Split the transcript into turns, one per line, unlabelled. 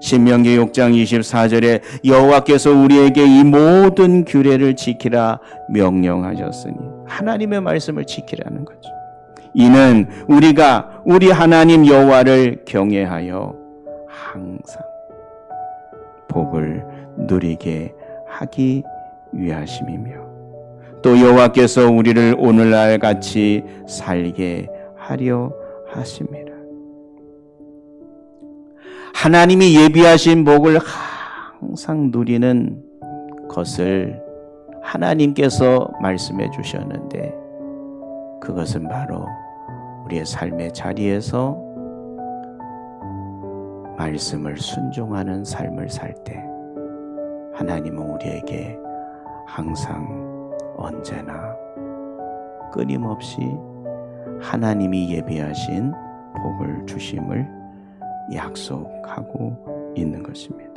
신명기 6장 24절에 여호와께서 우리에게 이 모든 규례를 지키라 명령하셨으니 하나님의 말씀을 지키라는 거죠. 이는 우리가 우리 하나님 여호와를 경외하여 항상 복을 누리게 하기 위하심이며 또 여호와께서 우리를 오늘날 같이 살게 하려 하심이라. 하나님이 예비하신 복을 항상 누리는 것을 하나님께서 말씀해 주셨는데 그것은 바로 우리의 삶의 자리에서 말씀을 순종하는 삶을 살 때 하나님은 우리에게 항상 언제나 끊임없이 하나님이 예비하신 복을 주심을 약속하고 있는 것입니다.